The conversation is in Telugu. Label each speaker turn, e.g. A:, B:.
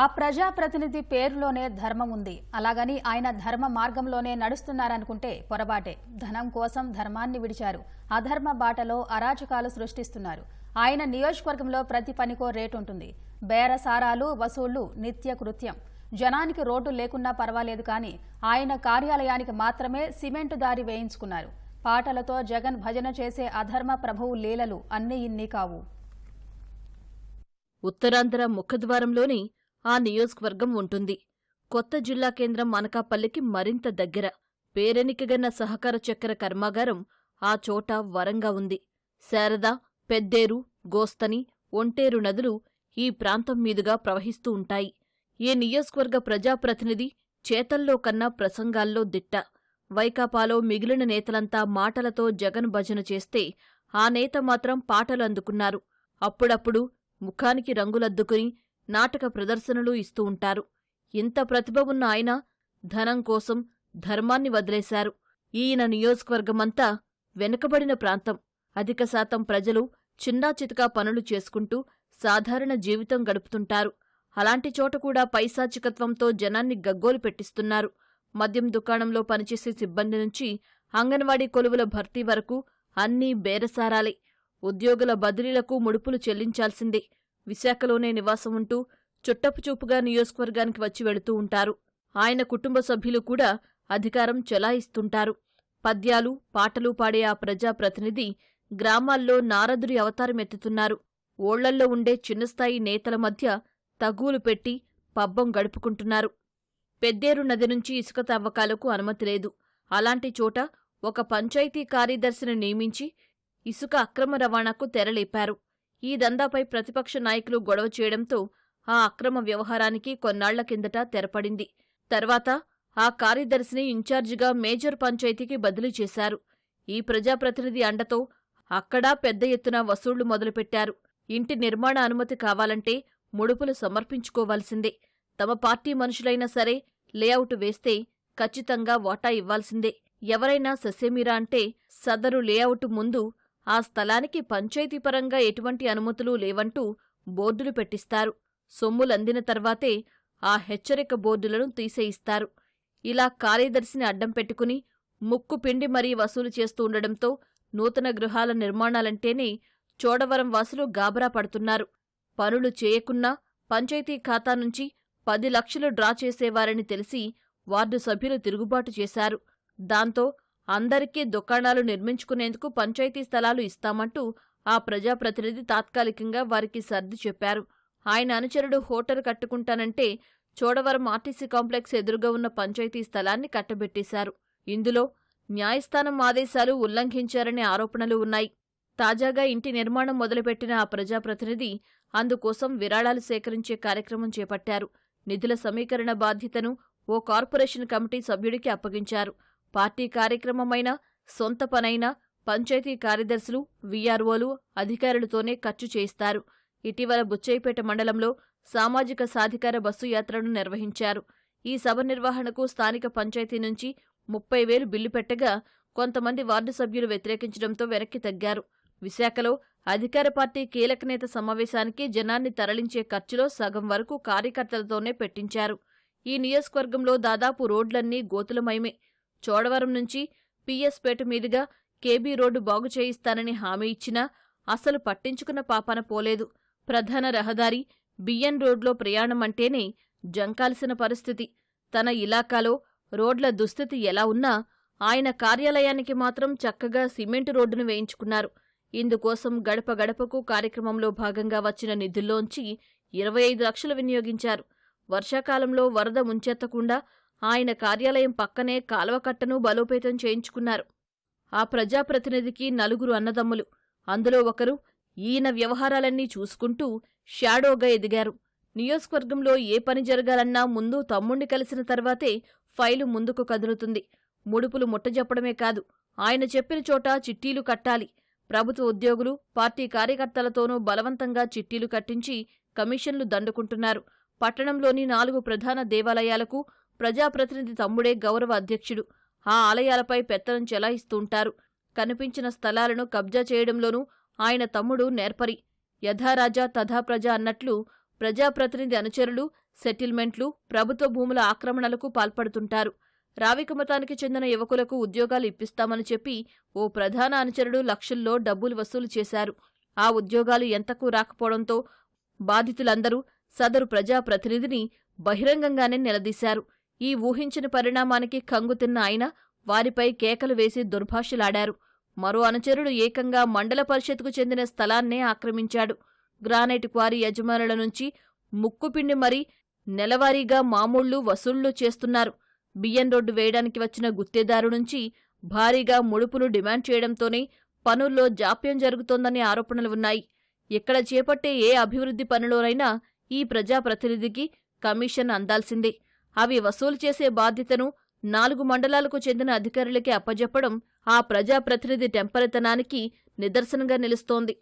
A: ఆ ప్రజాప్రతినిధి పేరులోనే ధర్మం ఉంది. అలాగని ఆయన ధర్మ మార్గంలోనే నడుస్తున్నారనుకుంటే పొరబాటే ధనం కోసం ధర్మాన్ని విడిచారు. అధర్మ బాటలో అరాచకాలు సృష్టిస్తున్నారు. ఆయన నియోజకవర్గంలో ప్రతి పనికో రేటు ఉంటుంది బేరసారాలు వసూళ్ళు నిత్య కృత్యం. జనానికి రోడ్డు లేకున్నా పర్వాలేదు కానీ ఆయన కార్యాలయానికి మాత్రమే సిమెంటు దారి వేయించుకున్నారు. పాటలతో జగన్ భజన చేసే అధర్మ ప్రభువు లీలలు అన్నీ ఇన్ని కావు.
B: ఉత్తరాంధ్ర ముఖద్వారంలోని ఆ నియోజకవర్గం ఉంటుంది. కొత్త జిల్లా కేంద్రం అనకాపల్లికి మరింత దగ్గర. పేరెనికగన్న సహకార చక్కెర కర్మాగారం ఆ చోట వరంగా ఉంది. శారద పెద్దేరు గోస్తని ఒంటేరు నదులు ఈ ప్రాంతం మీదుగా ప్రవహిస్తూ ఉంటాయి. ఏ నియోజకవర్గ ప్రజాప్రతినిధి చేతల్లో కన్నా ప్రసంగాల్లో దిట్ట. వైకాపాలో మిగిలిన నేతలంతా మాటలతో జగన్ భజన చేస్తే ఆ నేత మాత్రం పాటలు అందుకున్నారు. అప్పుడప్పుడు ముఖానికి రంగులద్దుకుని నాటక ప్రదర్శనలు ఇస్తూ ఉంటారు. ఇంత ప్రతిభ ఉన్న ఆయన ధనం కోసం ధర్మాన్ని వదిలేశారు. ఈయన నియోజకవర్గమంతా వెనుకబడిన ప్రాంతం. అధిక శాతం ప్రజలు చిన్నా చితకా పనులు చేసుకుంటూ సాధారణ జీవితం గడుపుతుంటారు. అలాంటి చోట కూడా పైశాచికత్వంతో జనాన్ని గగ్గోలు పెట్టిస్తున్నారు. మద్యం దుకాణంలో పనిచేసే సిబ్బంది నుంచి అంగన్వాడీ కొలువుల భర్తీ వరకు అన్నీ బేరసారాలే. ఉద్యోగుల బదిలీలకు ముడుపులు చెల్లించాల్సిందే. విశాఖలోనే నివాసం ఉంటూ చుట్టపుచూపుగా నియోజకవర్గానికి వచ్చి వెళుతూ ఉంటారు. ఆయన కుటుంబ సభ్యులు కూడా అధికారం చెలాయిస్తుంటారు. పద్యాలు పాటలు పాడే ఆ ప్రజాప్రతినిధి గ్రామాల్లో నారదుడి అవతారమెత్తుతున్నారు ఓళ్ళల్లో ఉండే చిన్నస్థాయి నేతల మధ్య తగువులు పెట్టి పబ్బం గడుపుకుంటున్నారు. పెద్దేరు నది నుంచి ఇసుక తవ్వకాలకు అనుమతి లేదు. అలాంటి చోట ఒక పంచాయతీ కార్యదర్శిని నియమించి ఇసుక అక్రమ రవాణాకు తెరలేపారు. ఈ దందాపై ప్రతిపక్ష నాయకులు గొడవ చేయడంతో ఆ అక్రమ వ్యవహారానికి కొన్నాళ్ళ కిందట తెరపడింది. తర్వాత ఆ కార్యదర్శిని ఇన్ఛార్జిగా మేజర్ పంచాయతీకి బదిలీ చేశారు. ఈ ప్రజాప్రతినిధి అండతో అక్కడా పెద్ద ఎత్తున వసూళ్ళు మొదలుపెట్టారు. ఇంటి నిర్మాణ అనుమతి కావాలంటే ముడుపులు సమర్పించుకోవాల్సిందే. తమ పార్టీ మనుషులైనా సరే లేఅవుట్ వేస్తే ఖచ్చితంగా వాటా ఇవ్వాల్సిందే. ఎవరైనా ససేమిరా అంటే సదరు లేఅవుట్ ముందు ఆ స్థలానికి పంచాయతీపరంగా ఎటువంటి అనుమతులు లేవంటూ బోర్డులు పెట్టిస్తారు. సొమ్ములందిన తర్వాతే ఆ హెచ్చరిక బోర్డులను తీసేయిస్తారు. ఇలా కార్యదర్శిని అడ్డం పెట్టుకుని ముక్కు పిండి మరీ వసూలు చేస్తూ ఉండడంతో నూతన గృహాల నిర్మాణాలంటేనే చోడవరం వాసులు గాబరా పడుతున్నారు. పనులు చేయకున్నా పంచాయతీ ఖాతా నుంచి పది లక్షలు డ్రా చేసేవారని తెలిసి వార్డు సభ్యులు తిరుగుబాటు చేశారు. దాంతో అందరికీ దుకాణాలు నిర్మించుకునేందుకు పంచాయతీ స్థలాలు ఇస్తామంటూ ఆ ప్రజాప్రతినిధి తాత్కాలికంగా వారికి సర్ది చెప్పారు. ఆయన అనుచరుడు హోటల్ కట్టుకుంటానంటే చోడవరం ఆర్టీసీ కాంప్లెక్స్ ఎదురుగా ఉన్న పంచాయతీ స్థలాన్ని కట్టబెట్టేశారు. ఇందులో న్యాయస్థానం ఆదేశాలు ఉల్లంఘించారనే ఆరోపణలు ఉన్నాయి. తాజాగా ఇంటి నిర్మాణం మొదలుపెట్టిన ఆ ప్రజాప్రతినిధి అందుకోసం విరాళాలు సేకరించే కార్యక్రమం చేపట్టారు. నిధుల సమీకరణ బాధ్యతను ఓ కార్పొరేషన్ కమిటీ సభ్యుడికి అప్పగించారు. పార్టీ కార్యక్రమమైన సొంత పనైనా పంచాయతీ కార్యదర్శులు వీఆర్ఓలు అధికారులతోనే ఖర్చు చేయిస్తారు. ఇటీవల బుచ్చయ్యపేట మండలంలో సామాజిక సాధికార బస్సు యాత్రను నిర్వహించారు. ఈ సభ నిర్వహణకు స్థానిక పంచాయతీ నుంచి ముప్పై వేలు బిల్లు పెట్టగా కొంతమంది వార్డు సభ్యులు వ్యతిరేకించడంతో వెనక్కి తగ్గారు. విశాఖలో అధికార పార్టీ కీలక నేత సమావేశానికి జనాన్ని తరలించే ఖర్చులో సగం వరకు కార్యకర్తలతోనే పెట్టించారు. ఈ నియోజకవర్గంలో దాదాపు రోడ్లన్నీ గోతులమయమే. చోడవరం నుంచి పిఎస్పేట మీదుగా కేబీ రోడ్డు బాగు చేయిస్తానని హామీ ఇచ్చినా అసలు పట్టించుకున్న పాపన పోలేదు. ప్రధాన రహదారి బిఎన్ రోడ్లో ప్రయాణం అంటేనే జంకాల్సిన పరిస్థితి. తన ఇలాకాలో రోడ్ల దుస్థితి ఎలా ఉన్నా ఆయన కార్యాలయానికి మాత్రం చక్కగా సిమెంటు రోడ్డును వేయించుకున్నారు. ఇందుకోసం గడప గడపకు కార్యక్రమంలో భాగంగా వచ్చిన నిధుల్లోంచి ఇరవై ఐదు లక్షలు వినియోగించారు. వర్షాకాలంలో వరద ముంచెత్తకుండా ఆయన కార్యాలయం పక్కనే కాలువకట్టను బలోపేతం చేయించుకున్నారు. ఆ ప్రజాప్రతినిధికి నలుగురు అన్నదమ్ములు. అందులో ఒకరు ఈయన వ్యవహారాలన్నీ చూసుకుంటూ షాడోగా ఎదిగారు. నియోజకవర్గంలో ఏ పని జరగాలన్నా ముందు తమ్ముణ్ణి కలిసిన తర్వాతే ఫైలు ముందుకు కదులుతుంది. ముడుపులు ముట్టజెప్పడమే కాదు ఆయన చెప్పిన చోట చిట్టీలు కట్టాలి. ప్రభుత్వ ఉద్యోగులు పార్టీ కార్యకర్తలతోనూ బలవంతంగా చిట్టీలు కట్టించి కమిషన్లు దండుకుంటున్నారు. పట్టణంలోని నాలుగు ప్రధాన దేవాలయాలకు ప్రజాప్రతినిధి తమ్ముడే గౌరవ అధ్యక్షుడు. ఆ ఆలయాలపై పెత్తనం చెలాయిస్తుంటారు. కనిపించిన స్థలాలను కబ్జా చేయడంలోనూ ఆయన తమ్ముడు నేర్పరి. యథారాజా తథా ప్రజ అన్నట్లు ప్రజాప్రతినిధి అనుచరులు సెటిల్మెంట్లు ప్రభుత్వ భూముల ఆక్రమణలకు పాల్పడుతుంటారు. రావిక మతానికి చెందిన యువకులకు ఉద్యోగాలు ఇప్పిస్తామని చెప్పి ఓ ప్రధాన అనుచరుడు లక్షల్లో డబ్బులు వసూలు చేశారు. ఆ ఉద్యోగాలు ఎంతకు రాకపోవడంతో బాధితులందరూ సదరు ప్రజాప్రతినిధిని బహిరంగంగానే నిలదీశారు. ఈ ఊహించిన పరిణామానికి కంగుతిన్న ఆయన వారిపై కేకలు వేసి దుర్భాషలాడారు. మరో అనుచరుడు ఏకంగా మండల పరిషత్కు చెందిన స్థలాన్నే ఆక్రమించాడు. గ్రానైట్ క్వారీ యజమానుల నుంచి ముక్కుపిండి మరీ నెలవారీగా మామూళ్ళు వసూళ్ళు చేస్తున్నారు. బియ్యం రోడ్డు వేయడానికి వచ్చిన గుత్తేదారు నుంచి భారీగా ముడుపులు డిమాండ్ చేయడంతోనే పనుల్లో జాప్యం జరుగుతోందనే ఆరోపణలు ఉన్నాయి. ఇక్కడ చేపట్టే ఏ అభివృద్ధి పనిలోనైనా ఈ ప్రజాప్రతినిధికి కమిషన్ అందాల్సిందే. అవి వసూలు చేసే బాధ్యతను నాలుగు మండలాలకు చెందిన అధికారులకే అప్పజెప్పడం ఆ ప్రజాప్రతినిధి టెంపరితనానికి నిదర్శనంగా నిలుస్తోంది.